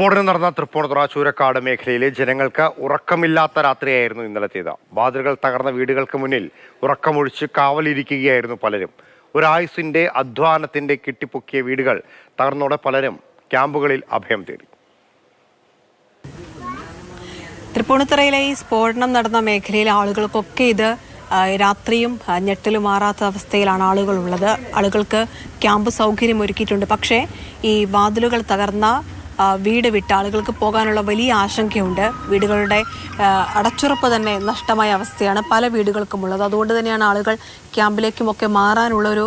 സ്ഫോടനം നടന്ന തൃപ്പൂണിത്തുറ ചൂരക്കാട് മേഖലയിലെ ജനങ്ങൾക്ക് ഉറക്കമില്ലാത്ത രാത്രിയായിരുന്നു ഇന്നലത്തേത് വാതിലുകൾ തകർന്ന വീടുകൾക്ക് മുന്നിൽ ഉറക്കമൊഴിച്ച് കാവലിരിക്കുകയായിരുന്നു പലരും. ഒരായുസിന്റെ അധ്വാനത്തിന്റെ കിട്ടിപ്പൊക്കിയ വീടുകൾ തകർന്നോടെ പലരും ക്യാമ്പുകളിൽ അഭയം തേടി. തൃപ്പൂണിത്തുറയിലെ ഈ സ്ഫോടനം നടന്ന മേഖലയിലെ ആളുകൾക്കൊക്കെ ഇത് രാത്രിയും ഞെട്ടലും മാറാത്ത അവസ്ഥയിലാണ് ആളുകളുള്ളത്. ആളുകൾക്ക് ക്യാമ്പ് സൗകര്യം ഒരുക്കിയിട്ടുണ്ട് പക്ഷേ ഈ വാതിലുകൾ തകർന്ന വീട് വിട്ട ആളുകൾക്ക് പോകാനുള്ള വലിയ ആശങ്കയുണ്ട്. വീടുകളുടെ അടച്ചുറപ്പ് തന്നെ നഷ്ടമായ അവസ്ഥയാണ് പല വീടുകൾക്കും ഉള്ളത്. അതുകൊണ്ട് തന്നെയാണ് ആളുകൾ ക്യാമ്പിലേക്കുമൊക്കെ മാറാനുള്ള ഒരു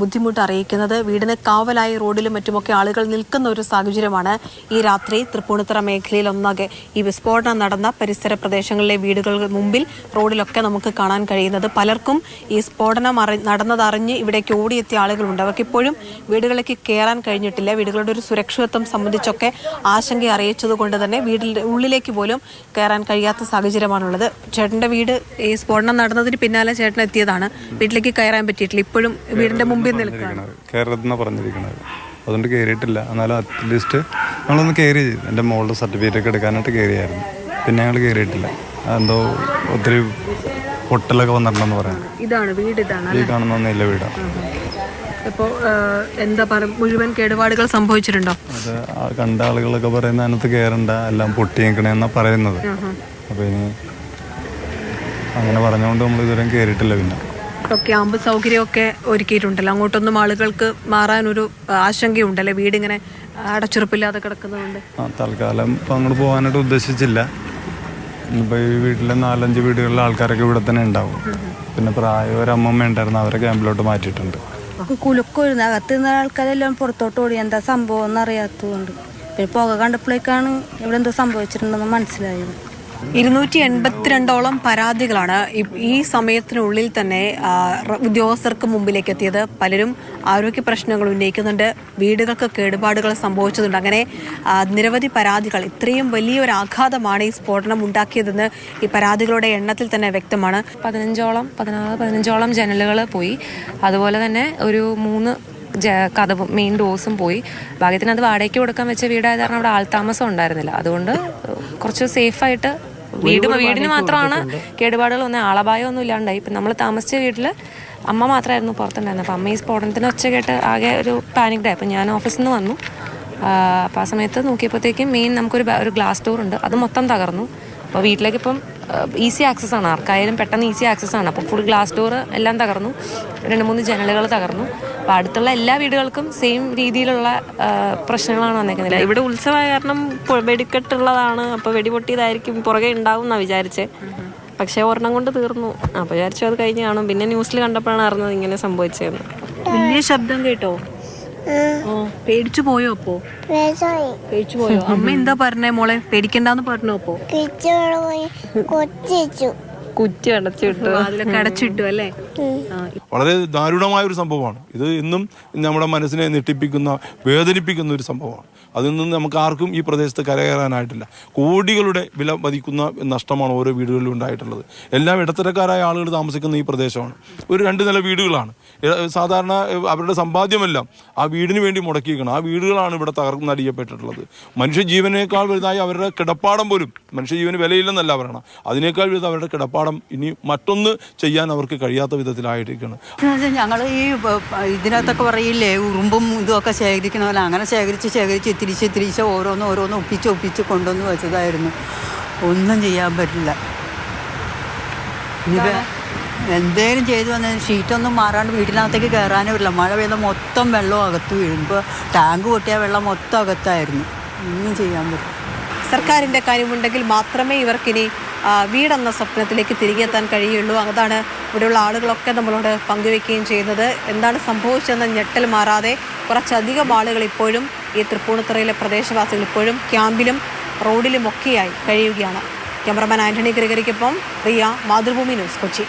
ബുദ്ധിമുട്ട് അറിയിക്കുന്നത്. വീടിന് കാവലായി റോഡിലും മറ്റുമൊക്കെ ആളുകൾ നിൽക്കുന്ന ഒരു സാഹചര്യമാണ് ഈ രാത്രി തൃപ്പൂണിത്തുറ മേഖലയിൽ ഒന്നാകെ. ഈ വിസ്ഫോടനം നടന്ന പരിസര പ്രദേശങ്ങളിലെ വീടുകൾ മുമ്പിൽ റോഡിലൊക്കെ നമുക്ക് കാണാൻ കഴിയുന്നത്. പലർക്കും ഈ സ്ഫോടനം അറി നടന്നതറിഞ്ഞ് ഇവിടേക്ക് ഓടിയെത്തിയ ആളുകളുണ്ട്. അവർക്കിപ്പോഴും വീടുകളിലേക്ക് കയറാൻ കഴിഞ്ഞിട്ടില്ല. വീടുകളുടെ ഒരു സുരക്ഷിതത്വം സംബന്ധിച്ചൊക്കെ ആശങ്ക അറിയിച്ചത് കൊണ്ട് തന്നെ വീടിന്റെ ഉള്ളിലേക്ക് പോലും കയറാൻ കഴിയാത്ത സാഹചര്യമാണുള്ളത്. ചേട്ടന്റെ വീട് ഈ സ്ഫോടനം നടന്നതിന് പിന്നാലെ ചേട്ടൻ എത്തിയതാണ്. വീട്ടിലേക്ക് കയറാൻ പറ്റിയിട്ടില്ല. ഇപ്പോഴും വീടിന്റെ മുമ്പിൽ നിൽക്കുകയാണ്. പറഞ്ഞിരിക്കുന്നത് അതുകൊണ്ട് കയറിയിട്ടില്ല എന്നാലും അറ്റ്ലീസ്റ്റ് നമ്മളൊന്ന് കയറി എന്റെ മോളുടെ സർട്ടിഫിക്കറ്റ് ഒക്കെ എടുക്കാനായിട്ട് കയറിയായിരുന്നു പിന്നെ ഞങ്ങൾ കയറിയിട്ടില്ല എന്തോ ഒത്തിരി പൊട്ടലൊക്കെ വന്നിട്ടുണ്ടെന്ന് പറയാം. ഇതാണ് വീട് ഇതാണ് ഈ കാണുന്ന നെല്ല വീടാണ് ഇപ്പോൾ എന്താ പറയുക മുഴുവൻ കേടുപാടുകൾ സംഭവിച്ചിട്ടുണ്ടോ? അത് ആ കണ്ട ആളുകളൊക്കെ പറയുന്ന അതിനകത്ത് കയറണ്ട എല്ലാം പൊട്ടിയേക്കണെന്നാ പറയുന്നത്. അപ്പോൾ ഇനി അങ്ങനെ പറഞ്ഞുകൊണ്ട് നമ്മൾ ഇതുവരെയും കയറിയിട്ടില്ല പിന്നെ. ഇപ്പോൾ ക്യാമ്പ് സൗകര്യമൊക്കെ ഒരുക്കിയിട്ടുണ്ടല്ലോ. അങ്ങോട്ടൊന്നും ആളുകൾക്ക് മാറാനൊരു ആശങ്കയുണ്ടല്ലേ? വീടിങ്ങനെ അടച്ചുറപ്പില്ലാതെ കിടക്കുന്നതുകൊണ്ട്. ആ തൽക്കാലം ഇപ്പം അങ്ങോട്ട് പോകാനായിട്ട് ഉദ്ദേശിച്ചില്ല. ഇപ്പം ഈ വീട്ടിലെ നാലഞ്ച് വീടുകളിലെ ആൾക്കാരൊക്കെ ഇവിടെ തന്നെ ഉണ്ടാവും. പിന്നെ പ്രായം ഒരു അമ്മമ്മ ഉണ്ടായിരുന്നു അവരെ ക്യാമ്പിലോട്ട് മാറ്റിയിട്ടുണ്ട്. കുലുക്കൊഴുന്ന അകത്ത് നിന്ന ആൾക്കാരെല്ലാം പുറത്തോട്ട് ഓടി. എന്താ സംഭവം എന്നറിയാത്തതുകൊണ്ട്. പിന്നെ പുക കണ്ടപ്പോഴേക്കാണ് ഇവിടെ എന്തോ സംഭവിച്ചിട്ടുണ്ടെന്ന് മനസ്സിലായത്. ഇരുന്നൂറ്റി എൺപത്തിരണ്ടോളം പരാതികളാണ് ഈ- സമയത്തിനുള്ളിൽ തന്നെ ഉദ്യോഗസ്ഥർക്ക് മുമ്പിലേക്ക് എത്തിയത് പലരും ആരോഗ്യ പ്രശ്നങ്ങൾ ഉന്നയിക്കുന്നുണ്ട് വീടുകൾക്ക് കേടുപാടുകൾ സംഭവിച്ചതുണ്ട് അങ്ങനെ നിരവധി പരാതികൾ ഇത്രയും വലിയൊരു ആഘാതമാണ് ഈ സ്ഫോടനം ഉണ്ടാക്കിയതെന്ന് ഈ പരാതികളുടെ എണ്ണത്തിൽ തന്നെ വ്യക്തമാണ്. പതിനഞ്ചോളം പതിനാറ് പതിനഞ്ചോളം ജനലുകൾ പോയി. അതുപോലെ തന്നെ ഒരു മൂന്ന് ജ കഥവും മെയിൻ ഡോസും പോയി. ഭാഗ്യത്തിന് അത് വാടകയ്ക്ക് കൊടുക്കാൻ വെച്ച വീടായത് കാരണം അവിടെ ആൾതാമസം ഉണ്ടായിരുന്നില്ല. അതുകൊണ്ട് കുറച്ച് സേഫായിട്ട് വീട് വീടിന് മാത്രമാണ് കേടുപാടുകൾ ഒന്നും ആളപായം ഒന്നും ഇല്ലാണ്ടായി. ഇപ്പം നമ്മൾ താമസിച്ച വീട്ടിൽ അമ്മ മാത്രമായിരുന്നു പുറത്തുണ്ടായിരുന്നത്. അപ്പം അമ്മ ഈ സ്ഫോടനത്തിന് ഒച്ച കേട്ട് ആകെ ഒരു പാനിക്ഡായി അപ്പം ഞാൻ ഓഫീസിൽ നിന്ന് വന്നു. അപ്പോൾ ആ സമയത്ത് നോക്കിയപ്പോഴത്തേക്കും മെയിൻ നമുക്കൊരു ഒരു ഗ്ലാസ് ഡോർ ഉണ്ട്. അത് മൊത്തം തകർന്നു. അപ്പോൾ വീട്ടിലേക്ക് ഇപ്പം ഈസി ആക്സസ് ആണ്. ആർക്കായാലും പെട്ടെന്ന് ഈസി ആക്സസ് ആണ്. അപ്പോൾ ഫുൾ ഗ്ലാസ് ഡോർ എല്ലാം തകർന്നു. രണ്ട് മൂന്ന് ജനലുകൾ തകർന്നു. അപ്പോൾ അടുത്തുള്ള എല്ലാ വീടുകൾക്കും സെയിം രീതിയിലുള്ള പ്രശ്നങ്ങളാണ് വന്നേക്കുന്നത്. ഇവിടെ ഉത്സവമായ കാരണം വെടിക്കെട്ടുള്ളതാണ്. അപ്പോൾ വെടിപൊട്ടിയതായിരിക്കും പുറകെ ഉണ്ടാവും എന്നാണ് വിചാരിച്ചേ. പക്ഷേ ഒരെണ്ണം കൊണ്ട് തീർന്നു. അപ്പോൾ വിചാരിച്ചു അത് കഴിഞ്ഞ് കാണും. പിന്നെ ന്യൂസിൽ കണ്ടപ്പോഴാണ് അറിഞ്ഞത് ഇങ്ങനെ സംഭവിച്ചതെന്ന് വലിയ ശബ്ദം കേട്ടോ? പേടിച്ചു പോയോ അപ്പോ? പേടിച്ചു പോയോ? അമ്മ എന്താ പറഞ്ഞേ മോളെ? പേടിക്കണ്ടെന്ന് പറഞ്ഞോ അപ്പോ? കുറ്റി അടച്ചിട്ടു. അതിലൊക്കെ അടച്ചിട്ടു അല്ലേ? വളരെ ദാരുണമായ ഒരു സംഭവമാണ്. ഇത് ഇന്നും നമ്മുടെ മനസ്സിനെ ഞെട്ടിപ്പിക്കുന്ന വേദനിപ്പിക്കുന്ന ഒരു സംഭവമാണ്. അതിൽ നിന്ന് നമുക്ക് ആർക്കും ഈ പ്രദേശത്ത് കരകയറാനായിട്ടില്ല. കോടികളുടെ വില വധിക്കുന്ന നഷ്ടമാണ് ഓരോ വീടുകളിലും ഉണ്ടായിട്ടുള്ളത്. എല്ലാം ഇടത്തരക്കാരായ ആളുകൾ താമസിക്കുന്ന ഈ പ്രദേശമാണ്. ഒരു രണ്ട് നില വീടുകളാണ്. സാധാരണ അവരുടെ സമ്പാദ്യമെല്ലാം ആ വീടിന് വേണ്ടി മുടക്കിയിരിക്കണം. ആ വീടുകളാണ് ഇവിടെ തകർന്നടിയപ്പെട്ടിട്ടുള്ളത് മനുഷ്യജീവനേക്കാൾ വലുതായി അവരുടെ കിടപ്പാടം പോലും മനുഷ്യജീവന് വിലയില്ലെന്നല്ല പറയണം അതിനേക്കാൾ വലുത് അവരുടെ കിടപ്പാടം ഇനി മറ്റൊന്ന് ചെയ്യാൻ അവർക്ക് കഴിയാത്ത വിധത്തിലായിരിക്കണം ഞങ്ങൾ ഈ ഇതിനകത്തൊക്കെ പറയില്ലേ ഉറുമ്പും ഇതുമൊക്കെ ശേഖരിക്കണ പോലെ അങ്ങനെ ശേഖരിച്ച് ശേഖരിച്ച് തിരിച്ച് തിരിച്ച് ഓരോന്ന് ഓരോന്ന് ഒപ്പിച്ച് ഒപ്പിച്ച് കൊണ്ടുവന്ന് വെച്ചതായിരുന്നു. ഒന്നും ചെയ്യാൻ പറ്റില്ല. ഇനിയിപ്പോൾ എന്തേലും ചെയ്തു വന്നതിന് ഷീറ്റൊന്നും മാറാണ്ട് വീട്ടിനകത്തേക്ക് കയറാനേ ഇല്ല മഴ പെയ്ത മൊത്തം വെള്ളം അകത്ത് വീഴും. ഇപ്പോൾ ടാങ്ക് പൊട്ടിയ വെള്ളം മൊത്തം അകത്തായിരുന്നു. ഒന്നും ചെയ്യാൻ പറ്റില്ല. സർക്കാരിന്റെ കാര്യമുണ്ടെങ്കിൽ മാത്രമേ ഇവർക്കിനി വീടെന്ന സ്വപ്നത്തിലേക്ക് തിരികെ എത്താൻ കഴിയുള്ളൂ. അതാണ് ഇവിടെയുള്ള ആളുകളൊക്കെ നമ്മളോട് പങ്കുവെക്കുകയും ചെയ്യുന്നത്. എന്താണ് സംഭവിച്ചതെന്ന് ഞെട്ടൽ മാറാതെ കുറച്ചധികം ആളുകൾ ഇപ്പോഴും ഈ തൃപ്പൂണിത്തുറയിലെ പ്രദേശവാസികൾ ഇപ്പോഴും ക്യാമ്പിലും റോഡിലുമൊക്കെയായി കഴിയുകയാണ്. ക്യാമറമാൻ ആന്റണി ഗ്രിഗറിക്കൊപ്പം റിയ മാതൃഭൂമി ന്യൂസ് കൊച്ചി.